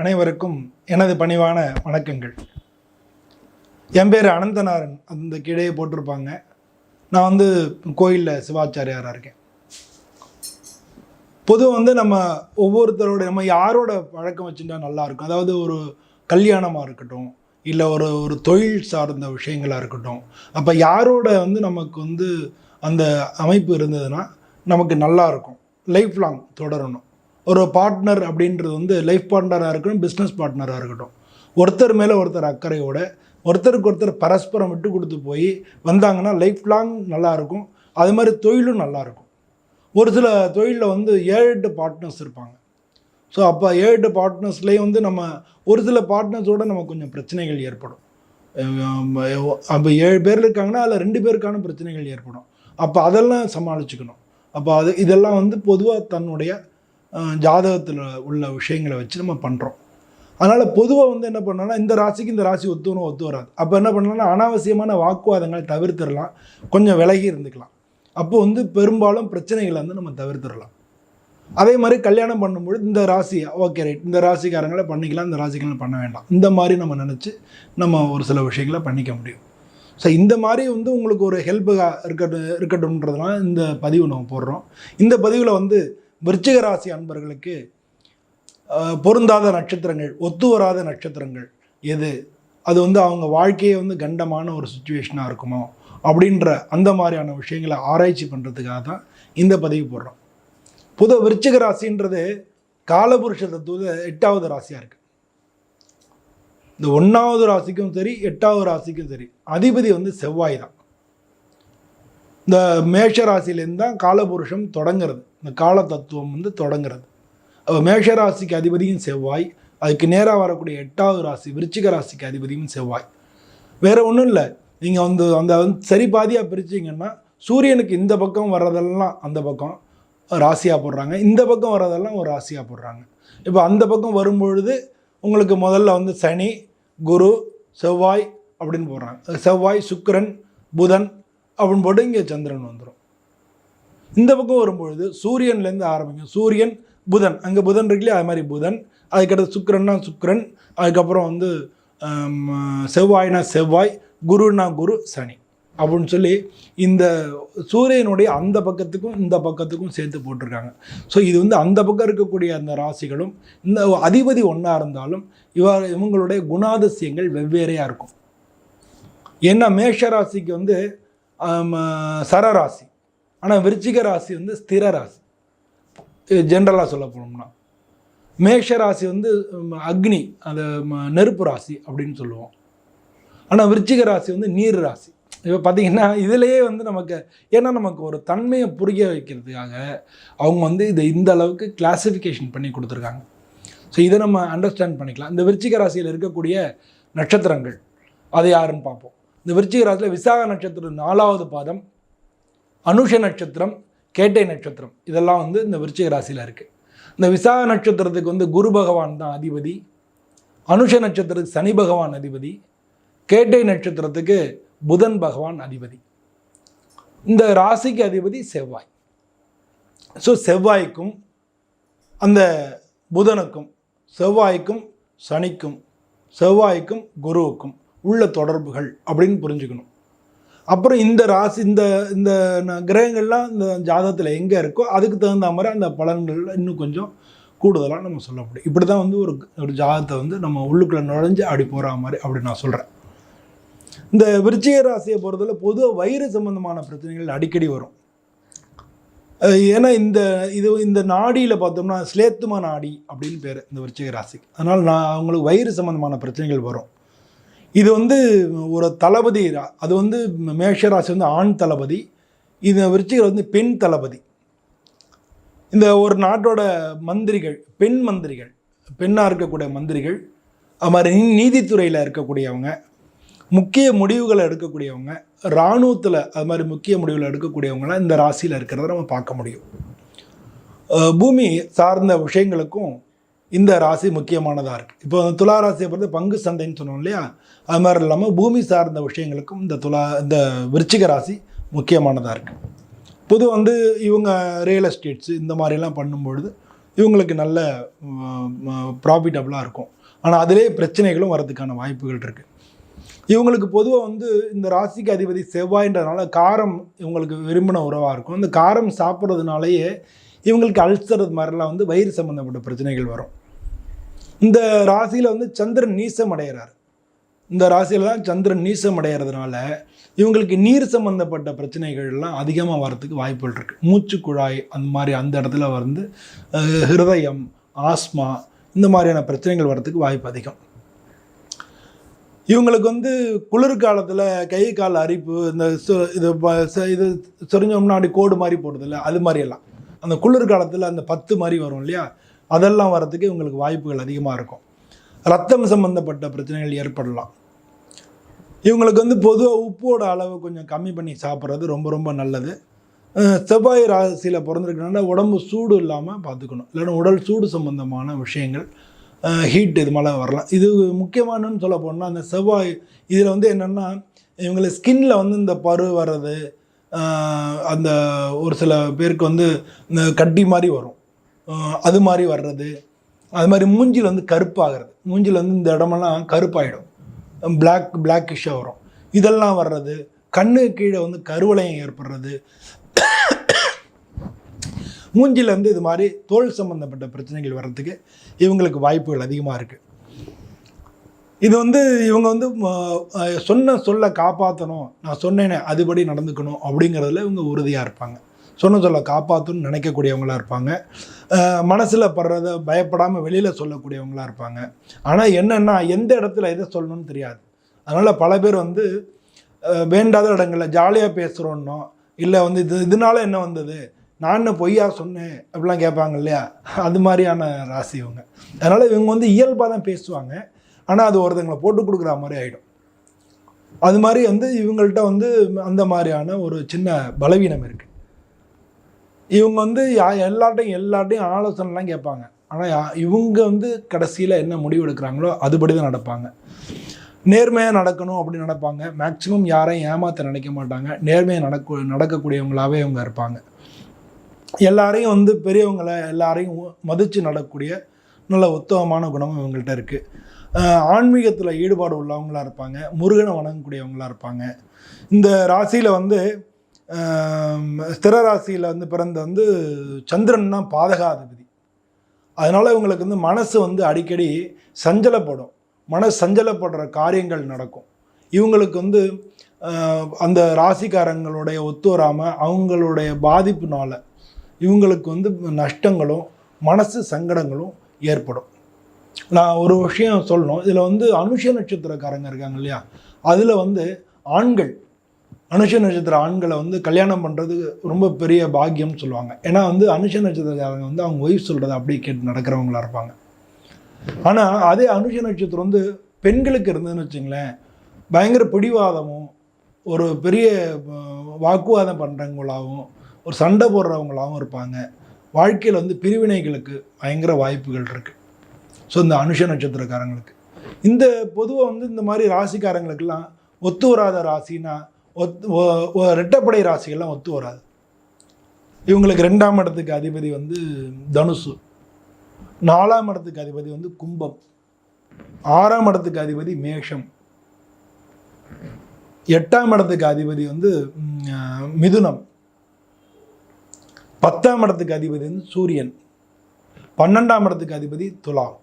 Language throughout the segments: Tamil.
அனைவருக்கும் எனது பணிவான வணக்கங்கள். என் பேர் அனந்தநாரன் அந்த கீழே போட்டிருப்பாங்க. நான் வந்து கோயிலில் சிவாச்சாரியாராக இருக்கேன். பொதுவாக வந்து நம்ம ஒவ்வொருத்தரோட நம்ம யாரோட பழக்கம் வச்சுட்டா நல்லாயிருக்கும் அதாவது ஒரு கல்யாணமாக இருக்கட்டும் இல்லை ஒரு ஒரு தொழில் சார்ந்த விஷயங்களாக இருக்கட்டும். அப்போ யாரோட வந்து நமக்கு வந்து அந்த அமைப்பு இருந்ததுன்னா நமக்கு நல்லா இருக்கும் லைஃப் லாங் தொடரணும். ஒரு பார்ட்னர் அப்படின்றது வந்து லைஃப் பார்ட்னராக இருக்கட்டும் பிஸ்னஸ் பார்ட்னராக இருக்கட்டும். ஒருத்தர் மேலே ஒருத்தர் அக்கறையோட ஒருத்தருக்கு ஒருத்தர் பரஸ்பரம் விட்டு கொடுத்து போய் வந்தாங்கன்னா லைஃப் லாங் நல்லாயிருக்கும் அது மாதிரி தொழிலும் நல்லாயிருக்கும் ஒரு சில தொழிலில் வந்து ஏழு எட்டு பார்ட்னர்ஸ் இருப்பாங்க. ஸோ அப்போ ஏழு எட்டு பார்ட்னர்ஸ்லேயும் வந்து நம்ம ஒரு சில பார்ட்னர்ஸோடு நம்ம கொஞ்சம் பிரச்சனைகள் ஏற்படும். அப்போ ஏழு பேர் இருக்காங்கன்னா அதில் ரெண்டு பேருக்கான பிரச்சனைகள் ஏற்படும். அப்போ அதெல்லாம் சமாளிச்சுக்கணும். அப்போ அது இதெல்லாம் வந்து பொதுவாக தன்னுடைய ஜாதகத்தில் உள்ள விஷயங்களை வச்சு நம்ம பண்ணுறோம் அதனால் பொதுவாக வந்து என்ன பண்ணோம்னா இந்த ராசிக்கு இந்த ராசி ஒத்துவரும் ஒத்து வராது. அப்போ என்ன பண்ணலாம்னா அனாவசியமான வாக்குவாதங்களை தவிர்த்துடலாம். கொஞ்சம் விலகி இருந்துக்கலாம். அப்போ வந்து பெரும்பாலும் பிரச்சனைகளை வந்து நம்ம தவிர்த்துடலாம். அதே மாதிரி கல்யாணம் பண்ணும்பொழுது இந்த ராசி ஓகே ரைட் இந்த ராசிக்காரங்களை பண்ணிக்கலாம் இந்த ராசிக்காரங்களை பண்ண வேண்டாம். இந்த மாதிரி நம்ம நினச்சி நம்ம ஒரு சில விஷயங்களை பண்ணிக்க முடியும். ஸோ இந்த மாதிரி வந்து உங்களுக்கு ஒரு ஹெல்ப்புக்காக இருக்கட்டும் இருக்கட்டும்ன்றதுனால இந்த பதிவு நம்ம போடுறோம். இந்த பதிவில் வந்து விருச்சிக ராசி அன்பர்களுக்கு பொருந்தாத நட்சத்திரங்கள் ஒத்து வராத நட்சத்திரங்கள் எது? அது வந்து அவங்க வாழ்க்கையே வந்து கண்டமான ஒரு சுச்சுவேஷனாக இருக்குமோ? அப்படின்ற அந்த மாதிரியான விஷயங்களை ஆராய்ச்சி பண்ணுறதுக்காக தான் இந்த பதிவு போடுறோம். புது விருச்சிக ராசின்றது காலபுருஷ தத்துவ எட்டாவது ராசியாக இருக்குது இந்த ஒன்றாவது ராசிக்கும் சரி எட்டாவது ராசிக்கும் சரி அதிபதி வந்து செவ்வாய் தான். இந்த மேஷராசிலேருந்து தான் காலபுருஷம் தொடங்குறது. இந்த கால தத்துவம் வந்து தொடங்குறது. மேஷராசிக்கு அதிபதியும் செவ்வாய். அதுக்கு நேராக வரக்கூடிய எட்டாவது ராசி விருச்சிக ராசிக்கு அதிபதியும் செவ்வாய். வேறு ஒன்றும் இல்லை. நீங்கள் வந்து அந்த வந்து சரி பாதியாக பிரிச்சிங்கன்னா சூரியனுக்கு இந்த பக்கம் வர்றதெல்லாம் அந்த பக்கம் ராசியாக போடுறாங்க. இந்த பக்கம் வர்றதெல்லாம் ஒரு ராசியாக போடுறாங்க. இப்போ அந்த பக்கம் வரும்பொழுது உங்களுக்கு முதல்ல வந்து சனி குரு செவ்வாய் அப்படின்னு போடுறாங்க. செவ்வாய் சுக்கரன் புதன் அப்படின்னு போட்டு இங்கே சந்திரன் வந்துடும் இந்த பக்கம் வரும்பொழுது சூரியன்லேருந்து ஆரம்பிக்கும். சூரியன் புதன். அங்கே புதன் இருக்குல்லையே? அது மாதிரி புதன். அதுக்கடுத்து சுக்கரன்னா சுக்கரன். அதுக்கப்புறம் வந்து செவ்வாய்னா செவ்வாய் குருன்னா குரு சனி. அப்படின்னு சொல்லி இந்த சூரியனுடைய அந்த பக்கத்துக்கும் இந்த பக்கத்துக்கும் சேர்த்து போட்டிருக்காங்க. ஸோ இது வந்து அந்த பக்கம் இருக்கக்கூடிய அந்த ராசிகளும் இந்த அதிபதி ஒன்றா இருந்தாலும் இவர் இவங்களுடைய குணாதிசயங்கள் வெவ்வேறையாக இருக்கும். ஏன்னா மேஷ ராசிக்கு வந்து சரராசி ஆனால் விருச்சிக ராசி வந்து ஸ்திர ராசி. ஜென்ரலாக சொல்ல போனோம்னா. மேஷ ராசி வந்து அக்னி அந்த ம- நெருப்பு ராசி அப்படின்னு சொல்லுவோம். ஆனால் விருச்சிக ராசி வந்து நீர் ராசி. இப்போ பார்த்தீங்கன்னா இதுலேயே வந்து நமக்கு ஏன்னா நமக்கு ஒரு தன்மையை புரிய வைக்கிறதுக்காக அவங்க வந்து இதை இந்த அளவுக்கு கிளாசிஃபிகேஷன் பண்ணி கொடுத்துருக்காங்க. ஸோ இதை நம்ம அண்டர்ஸ்டாண்ட் பண்ணிக்கலாம். இந்த விருச்சிக ராசியில் இருக்கக்கூடிய நட்சத்திரங்கள் அது யாருன்னு பார்ப்போம். இந்த விருச்சிக ராசியில் விசாக நட்சத்திரம் நாலாவது பாதம் அனுஷ நட்சத்திரம் கேட்டை நட்சத்திரம். இதெல்லாம் வந்து இந்த விருச்சிக ராசியில் இருக்குது இந்த விசாக நட்சத்திரத்துக்கு வந்து குரு பகவான் தான் அதிபதி. அனுஷ நட்சத்திரத்துக்கு சனி பகவான் அதிபதி. கேட்டை நட்சத்திரத்துக்கு புதன் பகவான் அதிபதி. இந்த ராசிக்கு அதிபதி செவ்வாய். ஸோ செவ்வாய்க்கும் அந்த புதனுக்கும் செவ்வாய்க்கும் சனிக்கும் செவ்வாய்க்கும் குருவுக்கும் உள்ள தொடர்புகள் அப்படின்னு புரிஞ்சுக்கணும். அப்புறம் இந்த ராசி இந்த இந்த ந- கிரகங்கள்லாம் இந்த ஜாதகத்தில் எங்கே இருக்கோ அதுக்கு தகுந்த மாதிரி அந்த பலன்கள் இன்னும் கொஞ்சம் கூடுதலாக நம்ம சொல்ல முடியும். இப்படி தான் வந்து ஒரு ஒரு ஜாதகத்தை வந்து நம்ம உள்ளுக்குள்ளே நுழைஞ்சு அப்படி போகிற மாதிரி அப்படி நான் சொல்கிறேன் இந்த விருச்சிக ராசியை பொறுத்தவரை பொதுவாக வயிறு சம்பந்தமான பிரச்சனைகள் அடிக்கடி வரும். ஏன்னா இந்த இது இந்த நாடியில் பார்த்தோம்னா ஸ்லேத்துமா நாடி அப்படின்னு பேர் இந்த விருச்சிக ராசிக்கு. அதனால் நான் அவங்களுக்கு வயிறு சம்மந்தமான பிரச்சனைகள் வரும். இது வந்து ஒரு தளபதி அது வந்து மேஷராசி வந்து ஆண் தளபதி இது விருச்சிகர் வந்து பெண் தளபதி. இந்த ஒரு நாட்டோட மந்திரிகள் பெண் மந்திரிகள் பெண்ணாக இருக்கக்கூடிய மந்திரிகள் அது மாதிரி நீதித்துறையில் இருக்கக்கூடியவங்க முக்கிய முடிவுகளை எடுக்கக்கூடியவங்க இராணுவத்தில் அது மாதிரி முக்கிய முடிவுகளை எடுக்கக்கூடியவங்களாம் இந்த ராசியில் இருக்கிறத நம்ம பார்க்க முடியும். பூமி சார்ந்த விஷயங்களுக்கும் இந்த ராசி முக்கியமானதாக இருக்குது இப்போ அந்த துலா ராசியை பொறுத்து பங்கு சந்தைன்னு சொன்னோம் இல்லையா? அது மாதிரி இல்லாமல் பூமி சார்ந்த விஷயங்களுக்கும் இந்த துலா இந்த விருச்சிக ராசி முக்கியமானதாக இருக்குது பொது வந்து இவங்க ரியல் எஸ்டேட்ஸு இந்த மாதிரிலாம் பண்ணும்பொழுது இவங்களுக்கு நல்ல ப்ராஃபிட்டபுளாக இருக்கும். ஆனால் அதிலே பிரச்சனைகளும் வரதுக்கான வாய்ப்புகள் இருக்குது இவங்களுக்கு பொதுவாக வந்து இந்த ராசிக்கு அதிபதி செவ்வாயின்றதுனால காரம் இவங்களுக்கு விரும்பின உறவாக இருக்கும். இந்த காரம் சாப்பிட்றதுனாலயே இவங்களுக்கு அல்சர் மாதிரிலாம் வந்து வயிறு சம்மந்தப்பட்ட பிரச்சனைகள் வரும். இந்த ராசியில் வந்து சந்திரன் நீசம் அடைகிறார் இந்த ராசியில் தான் சந்திரன் நீசம் அடைகிறதுனால இவங்களுக்கு நீர் சம்மந்தப்பட்ட பிரச்சனைகள்லாம் அதிகமாக வரத்துக்கு வாய்ப்புகள் இருக்குது மூச்சு குழாய் அந்த மாதிரி அந்த இடத்துல வந்து ஹிருதயம் ஆஸ்மா இந்த மாதிரியான பிரச்சனைகள் வரத்துக்கு வாய்ப்பு அதிகம். இவங்களுக்கு வந்து குளிர்காலத்தில் கை கால் அரிப்பு இந்த இது இது சொரிஞ்ச முன்னாடி கோடு மாதிரி போடுறதில்ல அது மாதிரியெல்லாம் அந்த குளிர் காலத்தில் அந்த பத்து மாதிரி வரும் இல்லையா? அதெல்லாம் வரத்துக்கு இவங்களுக்கு வாய்ப்புகள் அதிகமாக இருக்கும். ரத்தம் சம்பந்தப்பட்ட பிரச்சனைகள் ஏற்படலாம். இவங்களுக்கு வந்து பொதுவாக உப்போட அளவு கொஞ்சம் கம்மி பண்ணி சாப்பிட்றது ரொம்ப ரொம்ப நல்லது. செவ்வாய் ராசியில் பிறந்திருக்கனால உடம்பு சூடு இல்லாமல் பார்த்துக்கணும். இல்லைன்னா உடல் சூடு சம்பந்தமான விஷயங்கள் ஹீட் இது மேலே வரலாம். இது முக்கியமானன்னு சொல்ல போனால் அந்த செவ்வாய் இதில் வந்து என்னென்னா இவங்களை ஸ்கின்னில் வந்து இந்த பரு வர்றது அந்த ஒரு சில பேருக்கு வந்து இந்த கட்டி மாதிரி வரும். அது மாதிரி வர்றது. அது மாதிரி மூஞ்சில் வந்து கருப்பாகிறது. மூஞ்சில் வந்து இந்த இடமெல்லாம் கருப்பாயிடும். பிளாக் பிளாக்கிஷாக வரும். இதெல்லாம் வர்றது. கண்ணு கீழே வந்து கருவளையம் ஏற்படுறது. மூஞ்சிலேருந்து இது மாதிரி தோல் சம்பந்தப்பட்ட பிரச்சனைகள் வர்றதுக்கு இவங்களுக்கு வாய்ப்புகள் அதிகமாக இருக்குது இது வந்து இவங்க வந்து சொன்ன சொல்ல காப்பாற்றணும் நான் சொன்னேனே அதுபடி நடந்துக்கணும் அப்படிங்கிறதுல இவங்க உறுதியாக இருப்பாங்க. சொன்ன சொல்ல காப்பாற்றணும்னு நினைக்கக்கூடியவங்களா இருப்பாங்க. மனசில் படுறத பயப்படாமல் வெளியில் சொல்லக்கூடியவங்களாக இருப்பாங்க. ஆனால் என்னென்னா எந்த இடத்துல எதை சொல்லணும்னு தெரியாது. அதனால் பல பேர் வந்து வேண்டாத இடங்களில் ஜாலியாக பேசுகிறோன்னோ இல்லை வந்து இது இதனால என்ன வந்தது? நான் பொய்யா சொன்னேன்? அப்படிலாம் கேட்பாங்க இல்லையா? அது மாதிரியான ராசி இவங்க. அதனால் இவங்க வந்து இயல்பாக தான் பேசுவாங்க. ஆனால் அது ஒருத்தங்களை போட்டு கொடுக்குற மாதிரி ஆகிடும் அது மாதிரி வந்து இவங்கள்ட்ட வந்து அந்த மாதிரியான ஒரு சின்ன பலவீனம் இருக்குது இவங்க வந்து யா எல்லாட்டையும் எல்லாட்டையும் ஆலோசனைலாம் கேட்பாங்க. ஆனால் இவங்க வந்து கடைசியில் என்ன முடிவு எடுக்கிறாங்களோ அதுபடி தான் நடப்பாங்க. நேர்மையாக நடக்கணும் அப்படின்னு நடப்பாங்க. மேக்சிமம் யாரையும் ஏமாற்ற நினைக்க மாட்டாங்க. நேர்மையாக நடக்க நடக்கக்கூடியவங்களாகவே இவங்க இருப்பாங்க. எல்லாரையும் வந்து பெரியவங்களை எல்லாரையும் மதித்து நடக்கக்கூடிய நல்ல உத்தமமான குணமும் இவங்கள்ட்ட இருக்குது ஆன்மீகத்தில் ஈடுபாடு உள்ளவங்களா இருப்பாங்க முருகனை வணங்கக்கூடியவங்களா இருப்பாங்க. இந்த ராசியில் வந்து ஸ்திர ராசியில் வந்து பிறந்த வந்து சந்திரன் தான் பாதகாதிபதி. அதனால் இவங்களுக்கு வந்து மனசு வந்து அடிக்கடி சஞ்சலப்படும். மனசு சஞ்சலப்படுற காரியங்கள் நடக்கும். இவங்களுக்கு வந்து அந்த ராசிக்காரங்களுடைய ஒத்து வராமல் அவங்களுடைய பாதிப்புனால இவங்களுக்கு வந்து நஷ்டங்களும் மனசு சங்கடங்களும் ஏற்படும். நான் ஒரு விஷயம் சொல்லணும். இதில் வந்து அனுஷ நட்சத்திரக்காரங்க இருக்காங்க இல்லையா? அதில் வந்து ஆண்கள் அனுஷ நட்சத்திர ஆண்களை வந்து கல்யாணம் பண்ணுறது ரொம்ப பெரிய பாக்கியம்னு சொல்லுவாங்க. ஏன்னா வந்து அனுஷ நட்சத்திரக்காரங்க வந்து அவங்க ஒய்ஃப் சொல்கிறத அப்படியே கேட்டு நடக்கிறவங்களா இருப்பாங்க. ஆனால் அதே அனுஷ நட்சத்திரம் வந்து பெண்களுக்கு இருந்ததுன்னு வச்சுங்களேன் பயங்கர பிடிவாதமும் ஒரு பெரிய வாக்குவாதம் பண்ணுறவங்களாகவும் ஒரு சண்டை போடுறவங்களாகவும் இருப்பாங்க. வாழ்க்கையில் வந்து பிரிவினைகளுக்கு பயங்கர வாய்ப்புகள் இருக்குது ஸோ இந்த அனுஷ நட்சத்திரக்காரங்களுக்கு. இந்த பொதுவாக வந்து இந்த மாதிரி ராசிக்காரங்களுக்கெல்லாம் ஒத்து வராத ராசினா ஒத்து ரெட்டப்படை ராசிகள்லாம் ஒத்து வராது. இவங்களுக்கு ரெண்டாம் இடத்துக்கு அதிபதி வந்து தனுசு. நாலாம் இடத்துக்கு அதிபதி வந்து கும்பம். ஆறாம் இடத்துக்கு அதிபதி மேஷம். எட்டாம் இடத்துக்கு அதிபதி வந்து மிதுனம். பத்தாம் இடத்துக்கு அதிபதி வந்து சூரியன். பன்னெண்டாம் இடத்துக்கு அதிபதி துலாம்.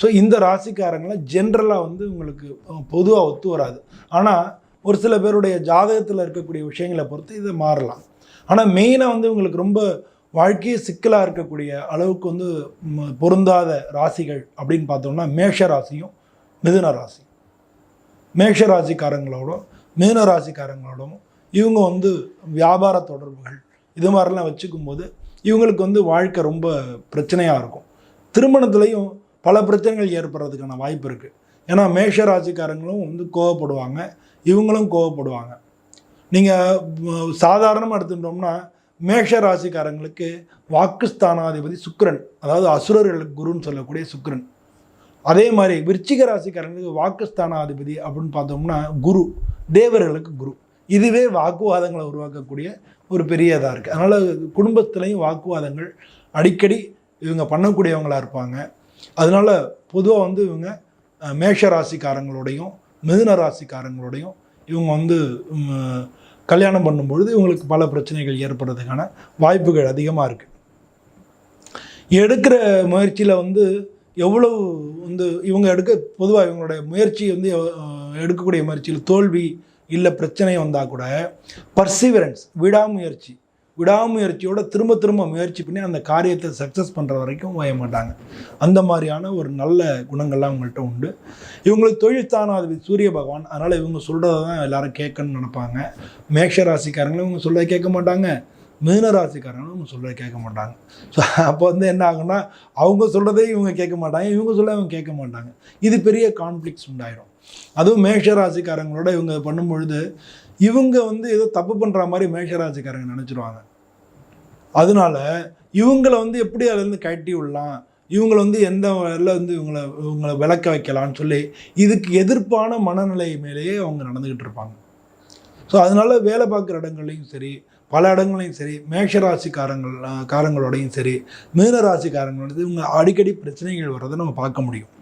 ஸோ இந்த ராசிக்காரங்களாம் ஜென்ரலாக வந்து உங்களுக்கு பொதுவாக ஒத்து வராது. ஆனால் ஒரு சில பேருடைய ஜாதகத்தில் இருக்கக்கூடிய விஷயங்களை பொறுத்து இது மாறலாம். ஆனால் மெயினாக வந்து உங்களுக்கு ரொம்ப வாழ்க்கையே சிக்கலாக இருக்கக்கூடிய அளவுக்கு வந்து பொருந்தாத ராசிகள் அப்படின்னு பார்த்தோம்னா மேஷ ராசியும் மிதுன ராசி மேஷ ராசிக்காரங்களோடும் மிதுன ராசிக்காரங்களோடும் இவங்க வந்து வியாபார தொடர்புகள் இது மாதிரிலாம் வச்சுக்கும் போது இவங்களுக்கு வந்து வாழ்க்கை ரொம்ப பிரச்சனையாக இருக்கும். திருமணத்துலேயும் பல பிரச்சனைகள் ஏற்படுறதுக்கான வாய்ப்பு இருக்குது ஏன்னா மேஷ ராசிக்காரங்களும் வந்து கோவப்படுவாங்க. இவங்களும் கோவப்படுவாங்க. நீங்கள் சாதாரணமாக எடுத்துட்டோம்னா மேஷ ராசிக்காரங்களுக்கு வாக்குஸ்தானாதிபதி சுக்கரன் அதாவது அசுரர்களுக்கு குருன்னு சொல்லக்கூடிய சுக்கிரன். அதே மாதிரி விருச்சிக ராசிக்காரங்களுக்கு வாக்குஸ்தானாதிபதி அப்படின்னு பார்த்தோம்னா குரு தேவர்களுக்கு குரு. இதுவே வாக்குவாதங்களை உருவாக்கக்கூடிய ஒரு பெரிய இதாக இருக்குது அதனால் குடும்பத்துலேயும் வாக்குவாதங்கள் அடிக்கடி இவங்க பண்ணக்கூடியவங்களாக இருப்பாங்க. அதனால பொதுவாக வந்து இவங்க மேஷ ராசிக்காரங்களோடையும் மிதுன ராசிக்காரங்களோடையும் இவங்க வந்து கல்யாணம் பண்ணும்பொழுது இவங்களுக்கு பல பிரச்சனைகள் ஏற்படுறதுக்கான வாய்ப்புகள் அதிகமாக இருக்குது எடுக்கிற முயற்சியில் வந்து எவ்வளவு வந்து இவங்க எடுக்க பொதுவாக இவங்களுடைய முயற்சி வந்து எடுக்கக்கூடிய முயற்சியில் தோல்வி இல்லை பிரச்சனை வந்தால் கூட பர்சிவரன்ஸ் விடாமுயற்சி விடாமுயற்சியோட திரும்ப திரும்ப முயற்சி பண்ணி அந்த காரியத்தை சக்ஸஸ் பண்ணுற வரைக்கும் ஓய மாட்டாங்க. அந்த மாதிரியான ஒரு நல்ல குணங்கள்லாம் அவங்கள்ட்ட உண்டு. இவங்களுக்கு தொழில் ஸ்தானாதிபதி சூரிய பகவான். அதனால் இவங்க சொல்கிறத தான் எல்லாரும் கேட்கணும்னு நினைப்பாங்க. மேஷ ராசிக்காரங்களும் இவங்க சொல்கிறத கேட்க மாட்டாங்க. மீன ராசிக்காரங்களும் இவங்க சொல்கிறத கேட்க மாட்டாங்க. ஸோ அப்போ வந்து என்ன ஆகும்னா அவங்க சொல்கிறதே இவங்க கேட்க மாட்டாங்க. இவங்க சொல்ல இவங்க கேட்க மாட்டாங்க. இது பெரிய கான்ஃப்ளிக்ஸ் உண்டாயிரும். அதுவும் மேஷராசிக்காரங்களோட இவங்க பண்ணும் பொழுது இவங்க வந்து ஏதோ தப்பு பண்ணுற மாதிரி மேஷராசிக்காரங்க நினச்சிருவாங்க. அதனால இவங்களை வந்து எப்படி அதுலேருந்து கட்டி விடலாம்? இவங்களை வந்து எந்த வழியில் வந்து இவங்களை இவங்களை விளக்க வைக்கலாம்னு சொல்லி இதுக்கு எதிர்ப்பான மனநிலை மேலேயே அவங்க நடந்துக்கிட்டு இருப்பாங்க. ஸோ அதனால வேலை பார்க்குற இடங்கள்லையும் சரி பல இடங்களையும் சரி மேஷராசிக்காரங்கள் காரங்களோடையும் சரி மீனராசிக்காரங்களோட இவங்க அடிக்கடி பிரச்சனைகள் வர்றதை நம்ம பார்க்க முடியும்.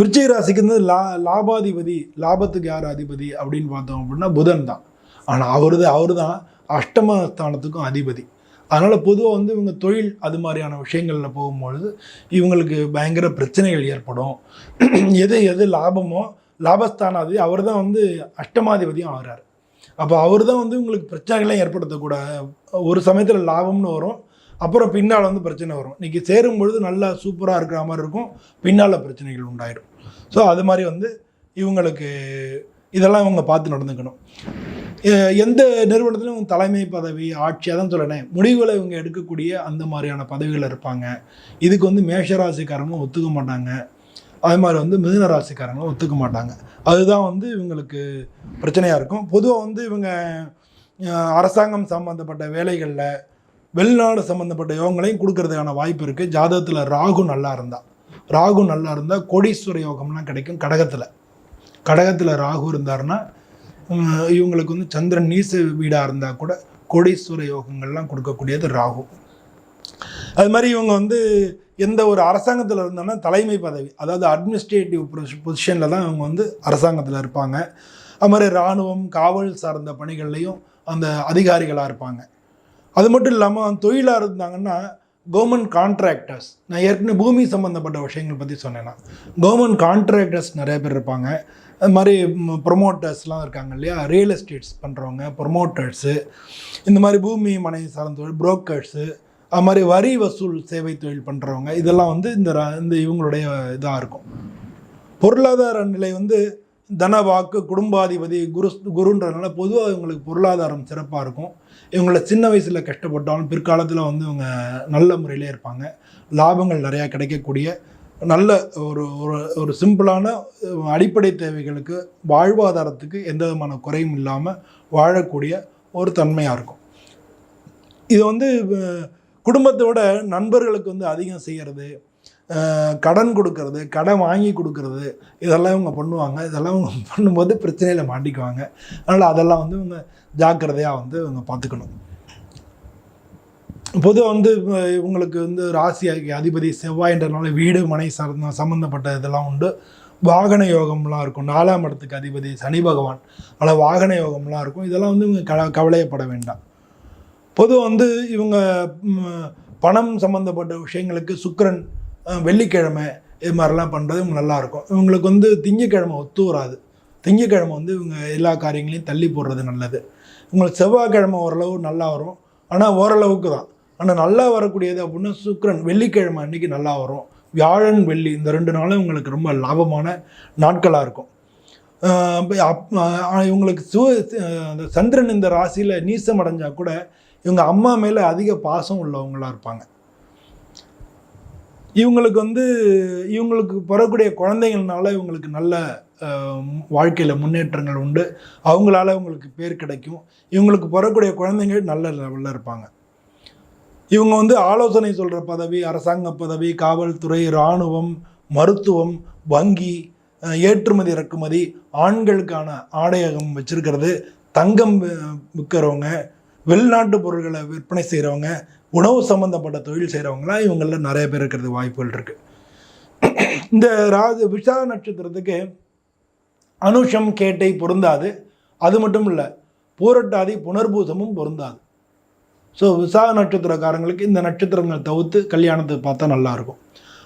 விருச்சிக ராசிக்கு வந்து லா லாபாதிபதி லாபத்துக்கு யார் அதிபதி அப்படின்னு பார்த்தோம் அப்படின்னா புதன் தான். ஆனால் அவரு அவர் தான் அஷ்டமஸ்தானத்துக்கும் அதிபதி. அதனால் பொதுவாக வந்து இவங்க தொழில் அது மாதிரியான விஷயங்களில் போகும்பொழுது இவங்களுக்கு பயங்கர பிரச்சனைகள் ஏற்படும். எது எது லாபமோ லாபஸ்தானாதிபதி அவர் தான் வந்து அஷ்டமாதிபதியும் ஆகிறார். அப்போ அவர் தான் வந்து உங்களுக்கு பிரச்சனைகளை ஏற்படுத்தக்கூடாது ஒரு சமயத்தில் லாபம்னு வரும் அப்புறம் பின்னால் வந்து பிரச்சனை வரும். இன்றைக்கி சேரும் பொழுது நல்லா சூப்பராக இருக்கிற மாதிரி இருக்கும் பின்னால் பிரச்சனைகள் உண்டாயிடும் ஸோ அது மாதிரி வந்து இவங்களுக்கு இதெல்லாம் இவங்க பார்த்து நடந்துக்கணும். எந்த நிறுவனத்திலும் இவங்க தலைமை பதவி ஆட்சி அதான் சொல்லணேன் முடிவுகளை இவங்க எடுக்கக்கூடிய அந்த மாதிரியான பதவிகள் இருப்பாங்க. இதுக்கு வந்து மேஷராசிக்காரங்களும் ஒத்துக்க மாட்டாங்க. அதே மாதிரி வந்து மிதுன ராசிக்காரங்களும் ஒத்துக்க மாட்டாங்க. அதுதான் வந்து இவங்களுக்கு பிரச்சனையாக இருக்கும். பொதுவாக வந்து இவங்க அரசாங்கம் சம்மந்தப்பட்ட வேலைகளில் வெளிநாடு சம்மந்தப்பட்ட யோகங்களையும் கொடுக்கறதுக்கான வாய்ப்பு இருக்குது ஜாதகத்தில் ராகு நல்லா இருந்தால் ராகு நல்லா இருந்தால் கோடீஸ்வர யோகம்லாம் கிடைக்கும் கடகத்தில். கடகத்தில் ராகு இருந்தாருன்னா இவங்களுக்கு வந்து சந்திரன் நீச வீடாக இருந்தால் கூட கோடீஸ்வர யோகங்கள்லாம் கொடுக்கக்கூடியது ராகு. அது மாதிரி இவங்க வந்து எந்த ஒரு அரசாங்கத்தில் இருந்தாங்கன்னா தலைமை பதவி அதாவது அட்மினிஸ்ட்ரேட்டிவ் பொசிஷனில் தான் இவங்க வந்து அரசாங்கத்தில் இருப்பாங்க. அது மாதிரி இராணுவம் காவல் சார்ந்த பணிகள்லையும் அந்த அதிகாரிகளாக இருப்பாங்க. அது மட்டும் இல்லாமல் தொழிலாக இருந்தாங்கன்னா கவர்மெண்ட் கான்ட்ராக்டர்ஸ் நான் ஏற்கனவே பூமி சம்மந்தப்பட்ட விஷயங்கள் பற்றி சொன்னேன்னா கவர்மெண்ட் கான்ட்ராக்டர்ஸ் நிறைய பேர் இருப்பாங்க. அது மாதிரி ப்ரொமோட்டர்ஸ்லாம் இருக்காங்க இல்லையா? ரியல் எஸ்டேட்ஸ் பண்ணுறவங்க ப்ரொமோட்டர்ஸு இந்த மாதிரி பூமி மனை சார்ந்த தொழில் புரோக்கர்ஸு அது மாதிரி வரி வசூல் சேவை தொழில் பண்ணுறவங்க இதெல்லாம் வந்து இந்த இந்த இவங்களுடைய இதாக இருக்கும். பொருளாதார நிலை வந்து தனவாக்கு குடும்பாதிபதி குரு குருன்றதுனால பொதுவாக இவங்களுக்கு பொருளாதாரம் சிறப்பாக இருக்கும். இவங்கள சின்ன வயசில் கஷ்டப்பட்டாலும் பிற்காலத்தில் வந்து இவங்க நல்ல முறையிலே இருப்பாங்க. லாபங்கள் நிறையா கிடைக்கக்கூடிய நல்ல ஒரு ஒரு ஒரு சிம்பிளான அடிப்படை தேவைகளுக்கு வாழ்வாதாரத்துக்கு எந்த விதமான குறையும் இல்லாமல் வாழக்கூடிய ஒரு தன்மையாக இருக்கும். இது வந்து குடும்பத்தோட நண்பர்களுக்கு வந்து அதிகம் செய்கிறது கடன் கொடுக்கறது கடன் வாங்கி கொடுக்கறது இதெல்லாம் இவங்க பண்ணுவாங்க. இதெல்லாம் இவங்க பண்ணும்போது பிரச்சனையில் மாட்டிக்குவாங்க. அதனால் அதெல்லாம் வந்து இவங்க ஜாக்கிரதையாக வந்து இவங்க பார்த்துக்கணும். பொதுவாக வந்து இவங்களுக்கு வந்து ராசி அதிபதி செவ்வாயின்றனால வீடு மனை சார்ந்த சம்மந்தப்பட்ட இதெல்லாம் உண்டு. வாகன யோகம்லாம் இருக்கும். நாலாம் இடத்துக்கு அதிபதி சனி பகவான். அதில் வாகன யோகம்லாம் இருக்கும். இதெல்லாம் வந்து இவங்க க கவலையப்பட வேண்டாம். பொதுவாக வந்து இவங்க பணம் சம்மந்தப்பட்ட விஷயங்களுக்கு சுக்கரன் வெள்ளிக்கிழமை இது மாதிரிலாம் பண்ணுறது இவங்க நல்லாயிருக்கும் இவங்களுக்கு வந்து திங்கக்கிழமை ஒத்து வராது. திங்கக்கிழமை வந்து இவங்க எல்லா காரியங்களையும் தள்ளி போடுறது நல்லது. உங்களுக்கு செவ்வாய்க்கிழமை ஓரளவு நல்லா வரும். ஆனால் ஓரளவுக்கு தான். ஆனால் நல்லா வரக்கூடியது அப்படின்னா சுக்கரன் வெள்ளிக்கிழமை அன்னைக்கு நல்லா வரும். வியாழன் வெள்ளி இந்த ரெண்டு நாளும் உங்களுக்கு ரொம்ப லாபமான நாட்களாக இருக்கும். அப்- இவங்களுக்கு சு அந்த சந்திரன் இந்த ராசியில் நீசம் அடைஞ்சால் கூட இவங்க அம்மா மேலே அதிக பாசம் உள்ளவங்களா இருப்பாங்க. இவங்களுக்கு வந்து இவங்களுக்கு பிறக்கூடிய குழந்தைங்கள்னால இவங்களுக்கு நல்ல வாழ்க்கையில் முன்னேற்றங்கள் உண்டு. அவங்களால இவங்களுக்கு பேர் கிடைக்கும். இவங்களுக்கு பிறக்கூடிய குழந்தைங்க நல்ல லெவலில் இருப்பாங்க. இவங்க வந்து ஆலோசனை சொல்கிற பதவி அரசாங்க பதவி காவல்துறை இராணுவம் மருத்துவம் வங்கி ஏற்றுமதி இறக்குமதி ஆண்களுக்கான ஆடையகம் வச்சுருக்கிறது. தங்கம் விற்கிறவங்க வெளிநாட்டு பொருட்களை விற்பனை செய்கிறவங்க உணவு சம்மந்தப்பட்ட தொழில் செய்கிறவங்களாம் இவங்களில் நிறைய பேர் இருக்கிறது வாய்ப்புகள் இருக்குது இந்த ராகு விஷா நட்சத்திரத்துக்கு அனுஷம் கேட்டை பொருந்தாது. அது மட்டும் இல்லை பூரட்டாதி புனர்பூசமும் பொருந்தாது. ஸோ விசா நட்சத்திரக்காரங்களுக்கு இந்த நட்சத்திரங்கள் தவிர்த்து கல்யாணத்தை பார்த்தா நல்லாயிருக்கும்.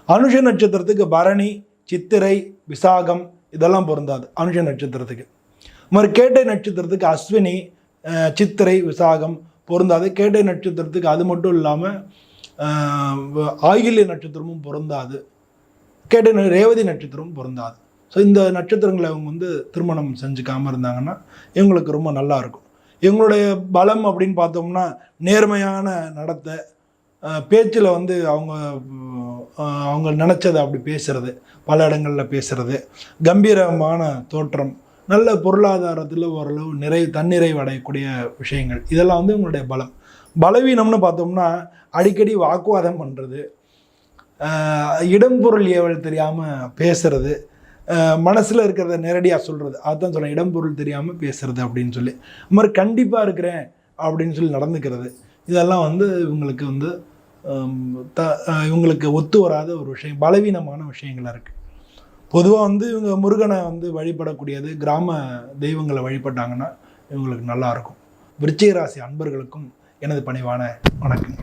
அனுஷ நட்சத்திரத்துக்கு பரணி சித்திரை விசாகம் இதெல்லாம் பொருந்தாது அனுஷ நட்சத்திரத்துக்கு. இது மாதிரி கேட்டை நட்சத்திரத்துக்கு அஸ்வினி சித்திரை விசாகம் பொருந்தாது. கேட்டை நட்சத்திரத்துக்கு அது மட்டும் இல்லாமல் ஆயில்ய நட்சத்திரமும் பொருந்தாது. கேட்டை ந- ரேவதி நட்சத்திரமும் பொருந்தாது. ஸோ இந்த நட்சத்திரங்களை அவங்க வந்து திருமணம் செஞ்சுக்காமல் இருந்தாங்கன்னா இவங்களுக்கு ரொம்ப நல்லா இருக்கும். இவங்களுடைய பலம் அப்படின்னு பார்த்தோம்னா நேர்மையான நடத்தை பேச்சில் வந்து அவங்க அவங்க நினச்சதை அப்படி பேசுகிறது பல இடங்களில் பேசுகிறது கம்பீரமான தோற்றம் நல்ல பொருளாதாரத்தில் ஓரளவு நிறை தன்னிறைவு அடையக்கூடிய விஷயங்கள். இதெல்லாம் வந்து உங்களுடைய பலம். பலவீனம்னு பார்த்தோம்னா அடிக்கடி வாக்குவாதம் பண்ணுறது இடம் பொருள் ஏவல் தெரியாமல் பேசுறது மனசில் இருக்கிறத நேரடியாக சொல்கிறது அதுதான் சொல்கிறேன் இடம் பொருள் தெரியாமல் பேசுறது அப்படின்னு சொல்லி. இந்த மாதிரி கண்டிப்பாக இருக்கிறேன் அப்படின்னு சொல்லி நடந்துக்கிறது. இதெல்லாம் வந்து இவங்களுக்கு வந்து த இவங்களுக்கு ஒத்து வராத ஒரு விஷயம் பலவீனமான விஷயங்களாக இருக்குது பொதுவாக வந்து இவங்க முருகனை வந்து வழிபடக்கூடியது கிராம தெய்வங்களை வழிபட்டாங்கன்னா இவங்களுக்கு நல்லாயிருக்கும் விருச்சிக ராசி அன்பர்களுக்கும் எனது பணிவான வணக்கம்